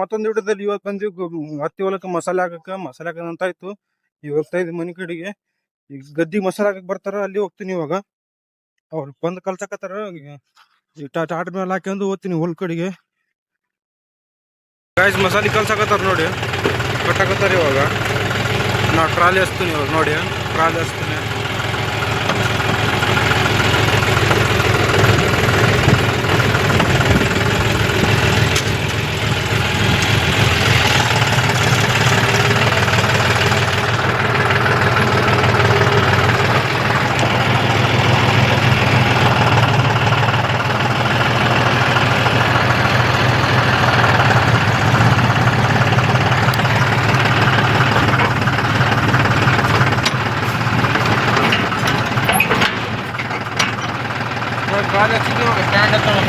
ಮತ್ತೊಂದು ಹಿಡಿದಲ್ಲಿ ಇವತ್ತು ಬಂದ್ವಿ ಹತ್ತಿ ಹೊಲಕ್ಕೆ ಮಸಾಲೆ ಹಾಕಕ್ಕೆ. ಮಸಾಲೆ ಹಾಕೋಣ ಅಂತ ಆಯ್ತು. ಈಗ ಹೋಗ್ತಾ ಮನೆ ಕಡೆಗೆ. ಈಗ ಗದ್ದಿ ಮಸಾಲೆ ಹಾಕಕ್ಕೆ ಬರ್ತಾರ, ಅಲ್ಲಿ ಹೋಗ್ತೀನಿ ಇವಾಗ. ಅವ್ರು ಬಂದು ಕಲ್ಸಕತ್ತಾರ. ಟಾಟ ಮೇಲೆ ಹಾಕೊಂಡು ಹೋಗ್ತೀನಿ ಹೊಲ್ ಕಡೆಗೆ. ಗಾಯ್ಸ್ ಮಸಾಲೆ ಕಲ್ಸಕತ್ತಾರ ನೋಡಿ. ಕಟ್ಟಕತ್ತಾರ ಇವಾಗ. ನಾ ಟ್ರಾಲಿ ಹಚ್ತೀನಿ ಇವಾಗ ನೋಡಿ. ಟ್ರಾಲಿ ಹಚ್ತೀನಿ. ಟ್ರಾಲಿ ಹಚ್ಚಿದ್ವಿ ಇವಾಗ ಸ್ಟ್ಯಾಂಡ್ ಹತ್ತಲ್ಲ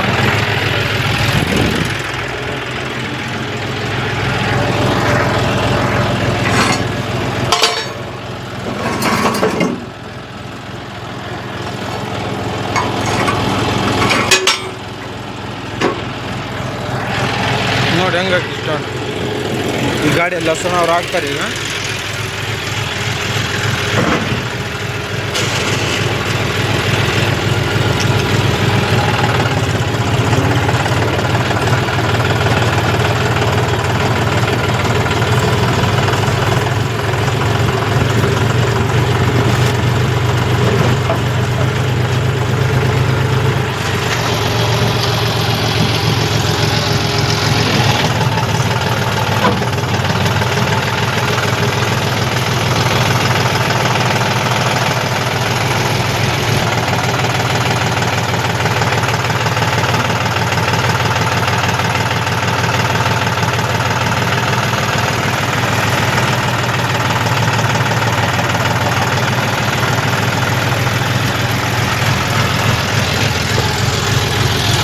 ನೋಡಿ ಹೆಂಗಾಗಿ ಇಷ್ಟ ಈ ಗಾಡಿ ಲಸಣ ಅವ್ರು ಹಾಕ್ತಾರೆ ಈಗ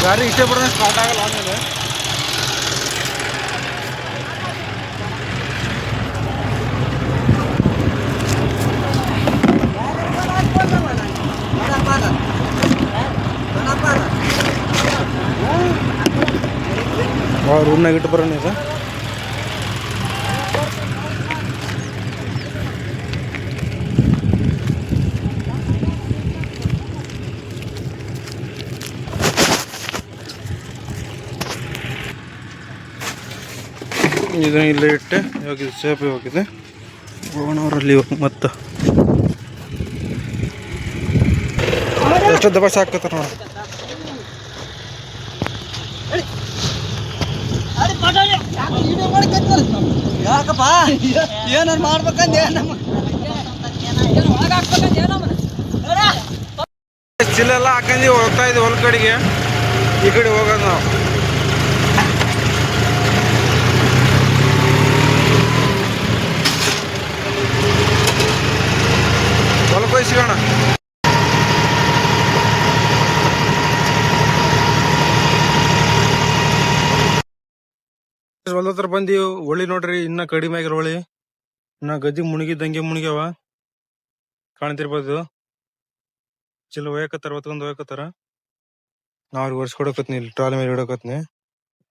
ಗಾಡಿ ಇಷ್ಟೇ ಬಿಡೋಣ ಸ್ಟಾರ್ಟ್ ಆಗಲ್ಲ ಆಮೇಲೆ ರೂಮ್ನಾಗ ಇಟ್ಟು ಬರೋಣ ಈಗ ಇದನ್ನ ಇಲ್ಲೇ ಇಟ್ಟೆ. ಇವಾಗ ಇದು ಸೇಫ್ ಹೋಗಿದೆ. ಹೋಗೋಣವರಲ್ಲಿ ಇವಾಗ ಮತ್ತೆ. ಎಷ್ಟು ದಬಾಸ್ ಹಾಕತ್ತಾರ ನೋಡಿ. ಯಾಕಪ್ಪ? ಏನಾರು ಮಾಡ್ಬೇಕಂದೆ ನಮ್ಮ ಚಿಲ್ಲೆಲ್ಲ ಹಾಕಂದು ಹೋಗ್ತಾ ಇದ್ದೀವಿ ಹೊಲ ಕಡೆಗೆ. ಈ ಕಡೆ ಹೋಗೋದು ನಾವು ಹೊಲಕ್ಕೆ ಹೋಗಿ ಸಿಗೋಣ ಹೊಲ ಹತ್ರ ಬಂದೀವಿ ಹೊಳಿ ನೋಡ್ರಿ, ಇನ್ನ ಕಡಿಮೆ ಆಗಿರೋ ಹೊಳಿ. ಇನ್ನ ಗದ್ದಿ ಮುಣಗಿದಂಗೆ ಮುಣಗ್ಯಾವ. ಕಾಣ್ತಿರ್ಬೋದು. ಚಿಲ್ ಒಯ್ಯಕತ್ತಾರ, ಹೊತ್ಕೊಂಡ್ ಒಯ್ಯಕತ್ತಾರ. ನಾವ್ ಅವ್ರಿಗೆ ವರ್ಷ ಕೊಡಕತ್ನಿ, ಇಲ್ಲಿ ಟ್ರಾಲಿ ಮೇಲೆ ಇಡಕತ್ನಿ.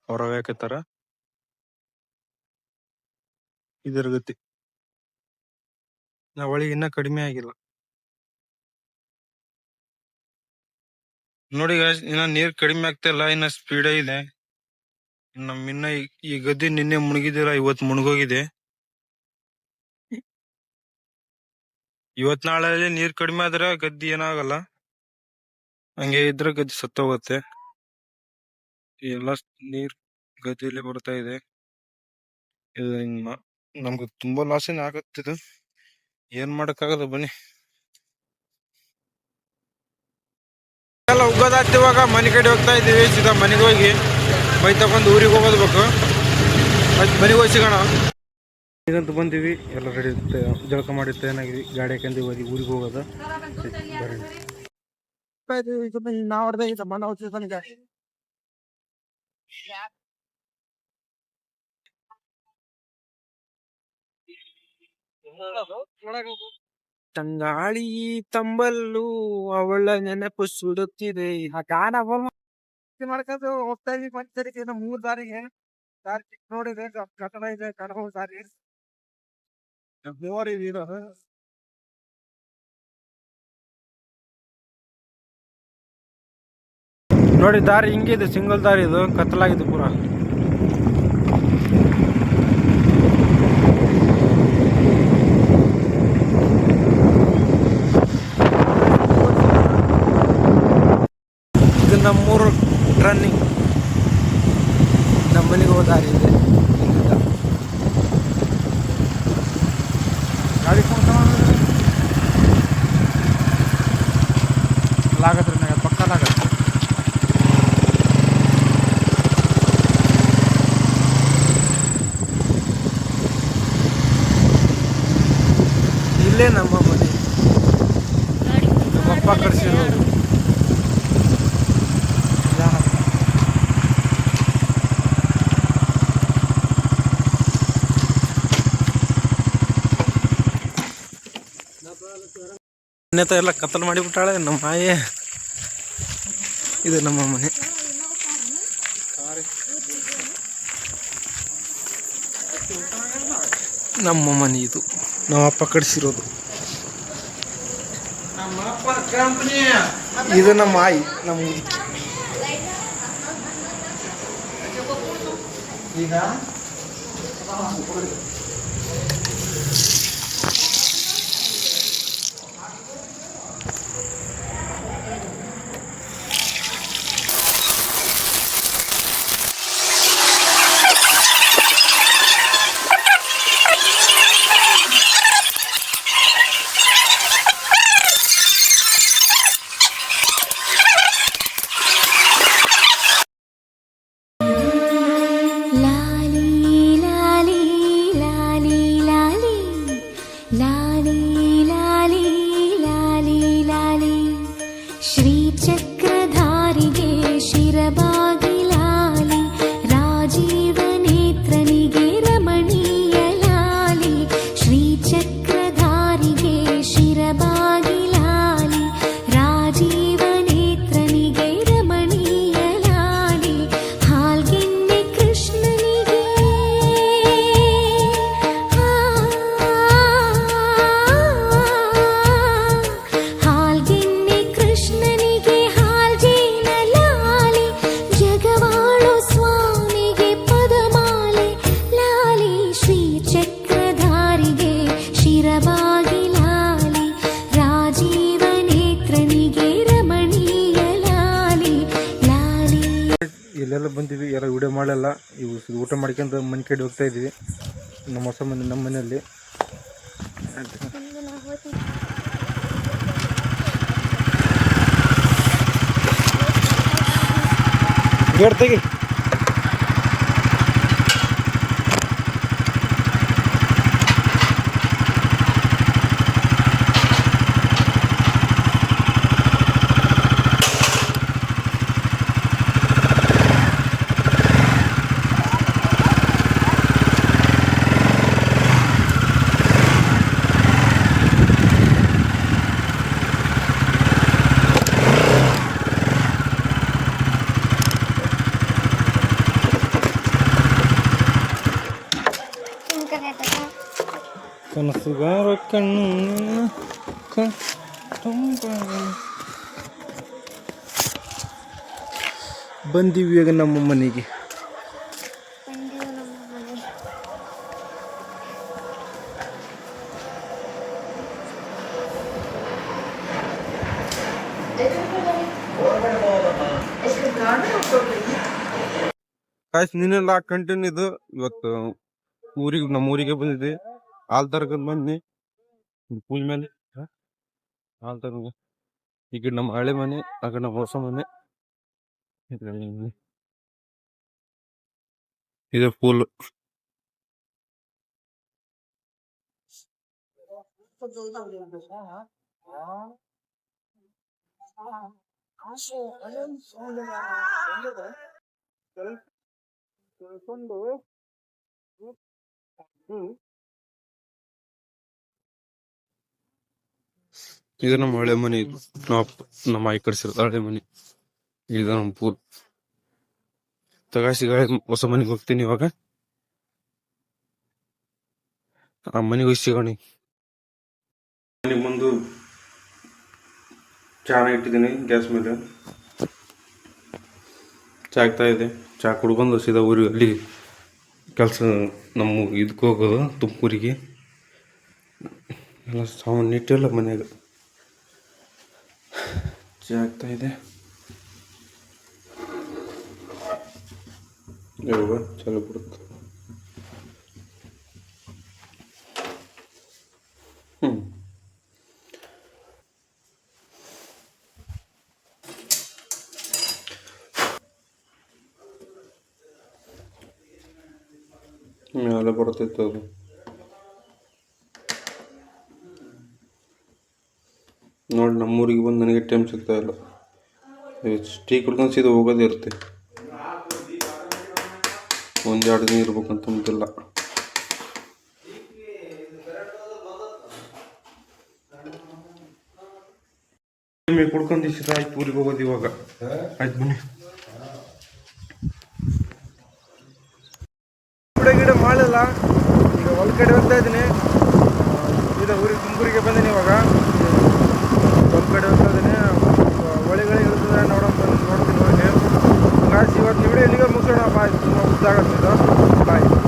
ಅವ್ರ ಒಯ್ಯಕತ್ತಾರ. ಇದರ ಗತಿ ನಾ ಹೊಳಿ ಇನ್ನ ಕಡಿಮೆ ಆಗಿಲ್ಲ. ನೋಡಿ ಇನ್ನ ನೀರ್ ಕಡಿಮೆ ಆಗ್ತಾ ಇನ್ನ ಸ್ಪೀಡ್ ಇದೆ. ನಮ್ ಇನ್ನ ಈ- ಗದ್ದೆ ನಿನ್ನೆ ಮುಣಗಿದಿರ ಇವತ್ ಮುಣಗೋಗಿದೆ. ಇವತ್ ನಾಳೆ ನೀರ್ ಕಡಿಮೆ ಆದ್ರೆ ಗದ್ದಿ ಏನಾಗಲ್ಲ. ಹಂಗೆ ಇದ್ರೆ ಗದ್ದೆ ಸತ್ತೋಗುತ್ತೆ. ಎಲ್ಲ ನೀರ್ ಗದ್ದೆಯಲ್ಲಿ ಬರ್ತಾ ಇದೆ. ಇಲ್ಲಿ ನಮಗೆ ತುಂಬಾ ಏನ್ ಆಗತ್ತಿದು ಏನ್ ಮಾಡಕ್ಕಾಗಲ್ಲ ಬನ್ನಿ. ಎಲ್ಲ ಉಗ್ಗದಾತ್ ಇವಾಗ ಮನೆ ಕಡೆ ಹೋಗ್ತಾ ಇದೀವಿ ಸೀದಾ ಮನೆಗೆ ಹೋಗಿ. ಬೈ ತಗೊಂಡು ಊರಿಗೆ ಹೋಗೋದು ಬೇಕು ಮತ್ತೆ ಮನೆಗೆ ಹೋಗಿ ಸಿಗೋಣ. ಈಗಂತೂ ಬಂದೀವಿ ಎಲ್ಲ ರೆಡಿ ಜಳಕ ಮಾಡಿ ಏನಾಗಿದೆ ಗಾಡಿ ಹಾಕೊಂಡು ಹೋಗಿ ಊರಿಗೆ ಹೋಗೋದು. ತಂಗಾಳಿ ತಂಬಲ್ಲು ಅವಳ ನೆನಪು ಸುಡುತ್ತಿದೆ. ಆ ಗಾನ ಮಾಡ್ಕೊಂಡು ಹೋಗ್ತಾ ಇದೀವಿ ಪಂಚರಿಗೆ ಮೂರ್ ದಾರಿಗೆ. ದಾರಿ ನೋಡಿದೆ ಕಟ್ಟಡ ಇದೆ ಕಡಬಹುದು ದಾರಿ. ಇದೀರ ನೋಡಿ ದಾರಿ ಹಿಂಗಿದೆ ಸಿಂಗಲ್ ದಾರಿ ಇದು ಕತ್ತಲಾಗಿದೆ ಪೂರ. ಇದು ನಮ್ಮೂರು ರನ್ನಿಂಗ್ ನಮ್ಮ ಮನೆಗೆ ಹೋದ ದಾರಿ ಇದೆ. ಇಲ್ಲಿಂದ. ಗಾಡಿ ಲಾಗದ್ರೆ ನನಗೆ ಪಕ್ಕ ಲಾಗತ್ತೆ ಇಲ್ಲೇ ನಮ್ಮ ಮನೆ. ನಮ್ಮಪ್ಪ ಕಟ್ಸಿರೋದು. ಮನೆತ ಎಲ್ಲ ಕತ್ತಲು ಮಾಡಿಬಿಟ್ಟಾಳೆ, ನಮ್ಮ ಮಾಯೆ. ಇದು ನಮ್ಮ ಮನೆ. ನಮ್ಮ ಮನೆ ಇದು. ನಮ್ಮ ಅಪ್ಪ ಕಡಿಸಿರೋದು ಇದು ನಮ್ಮ ಆಯಿ ನಮ್ಮ ಮುದುಕಿ. ಈಗ? ಮಾಡಲ್ಲ ಇವು ಊಟ ಮಾಡ್ಕೊಂಡು ಮನೆ ಕಡೆ ಹೋಗ್ತಾ ಇದೀವಿ ನಮ್ಮ ಹೊಸ ಮನೆ, ನಮ್ಮ ಮನೆಯಲ್ಲಿ. ಗೇಟ್ ತೆಗಿ. ಕನಸುಗಾರ ಕಣ್ಣು ಬಂದಿವಿ ಈಗ ನಮ್ಮ ಮನೆಗೆ. ಕಾಯ್ಸ್, ನಿನ್ನೆಲ್ಲ ಕಂಟಿನ್ಯೂ ಇದು ಇವತ್ತು ಊರಿಗೆ, ನಮ್ಮ ಊರಿಗೆ ಬಂದಿದ್ದೆ ಆಲ್ದರ್ಗದ ಪೂಜೆ ಮೇಲೆ ಆಲ್ದರ್ಗ ಈ ಕಡೆ ನಮ್ಮ ಹಳೆ ಮನೆ ಆ ಕಡೆ ನಮ್ಮ ಹೊಸ ಮನೆ ಇದು ಫುಲ್ ಕಳ್ಕೊಂಡು ಹ್ಮ್ ಇದು ನಮ್ಮ ಹಳೆ ಮನೆ ಇದು. ನಮ್ಮ ನಮ್ಮ ಆಯಿ ಕಟ್ಸಿರೋದು ಹಳೆ ಮನೆ. ಇದು ನಮ್ಮ ಪೂರ್. ತಗಾಸಿ ಗಾಳಿ ಹೊಸ ಮನೆಗೆ ಹೋಗ್ತೀನಿ ಇವಾಗ. ಆ ಮನೆಗೆ ಹೋಗಿ ಸಿಗೋಣ. ಮನೆ ಬಂದು ಚಾನ ಇಟ್ಟಿದ್ದೀನಿ, ಗ್ಯಾಸ್ ಮೇಲೆ. ಚಾ ಆಗ್ತಾ ಇದೆ. ಚಾ ಕುಡ್ಕೊಂಡು ಸೀದಾ ಊರಿಗೆ ಅಲ್ಲಿ ಕೆಲಸ ನಮ್ಮ ಇದಕ್ಕೆ ಹೋಗೋದು ತುಮಕೂರಿಗೆ. ಎಲ್ಲ ಸಾಮಾನು ಇಟ್ಟಿಲ್ಲ ಮನ್ಯಾಗ. ಆಗ್ತಾ ಇದೆ ಇವಾಗ ಚಲೋ ಬಿಡುತ್ತೆ ಹ್ಞೂ ಮೇಲೆ ಬರ್ತೈತೆ ಅದು ನಮ್ಮೂರಿಗೆ ಬಂದು ನನಗೆ ಟೈಮ್ ಸಿಗ್ತಾ ಇಲ್ಲ. ಟೀ ಕುಡ್ಕೊಂಡು ಸೀದಾ ಹೋಗೋದೇ ಇರುತ್ತೆ. ಒಂದೆರಡು ದಿನ ಇರ್ಬೇಕಂತ ಅಂತಿಲ್ಲ. ಕುಡ್ಕೊಂಡು ಸೀದಾ ಆಯ್ತು ಊರಿಗೆ ಹೋಗೋದು ಇವಾಗ. ಆಯ್ತು ಬನ್ನಿ. ಗಿಡ ಗಿಡ ಮಾಡಿಲ್ಲ ಈಗ ಹೊಲ ಕಡೆ ಹೋಗ್ತಾ ಇದ್ದೀನಿ. ಇದು ಊರಿಗೆ ತುಮಕೂರಿಗೆ ಬಂದೀನಿ ಇವಾಗ. ಕಡೆ ಹೋಗ್ತದೇ ಹೊಳಿಗಳು ಇಳಿದ್ರೆ ನೋಡೋಕೆ ನೋಡ್ತೀನಿ ಹೋಗಿ ಹಂಗಾಗಿ ಇವತ್ತು ವಿಡಿಯೋ ಇಲ್ಲಿಗೆ ಮುಗಿಸೋಣ. ಬಾಯ್. ತುಂಬ ಬಾಯ್.